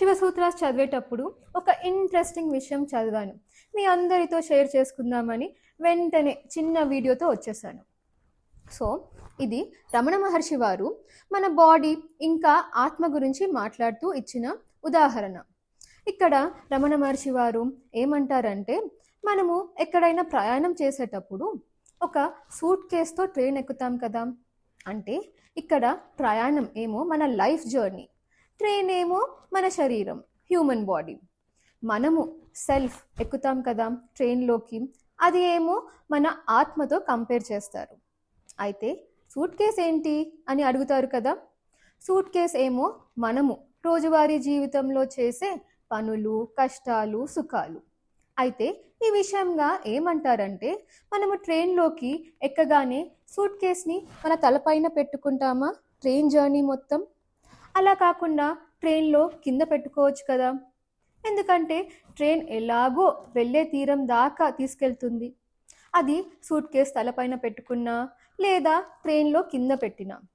శివసూత్రాస్ చదివేటప్పుడు ఒక ఇంట్రెస్టింగ్ విషయం చదివాను. మీ అందరితో షేర్ చేసుకుందామని వెంటనే చిన్న వీడియోతో వచ్చేసాను. సో ఇది రమణ మహర్షి వారు మన బాడీ ఇంకా ఆత్మ గురించి మాట్లాడుతూ ఇచ్చిన ఉదాహరణ. ఇక్కడ రమణ మహర్షి వారు ఏమంటారంటే మనము ఎక్కడైనా ప్రయాణం చేసేటప్పుడు ఒక సూట్ కేస్తో ట్రైన్ ఎక్కుతాం కదా? అంటే ఇక్కడ ప్రయాణం ఏమో మన లైఫ్ జర్నీ ట్రైన్ ఏమో మన శరీరం హ్యూమన్ బాడీ మనము సెల్ఫ్ ఎక్కుతాం కదా ట్రైన్లోకి అది ఏమో మన ఆత్మతో కంపేర్ చేస్తారు. అయితే సూట్ కేస్ ఏంటి అని అడుగుతారు కదా? సూట్ కేస్ ఏమో మనము రోజువారీ జీవితంలో చేసే పనులు కష్టాలు సుఖాలు. అయితే ఈ విషయంగా ఏమంటారంటే మనము ట్రైన్లోకి ఎక్కగానే సూట్ కేస్ని మన తలపైన పెట్టుకుంటామా? ట్రైన్ జర్నీ మొత్తం? అలా కాకుండా ట్రైన్లో కింద పెట్టుకోవచ్చు కదా. ఎందుకంటే ట్రైన్ ఎలాగో వెళ్ళే తీరం దాకా తీసుకెళ్తుంది. అది సూట్ కేస్ తలపైన పెట్టుకున్నా లేదా ట్రైన్లో కింద పెట్టినా.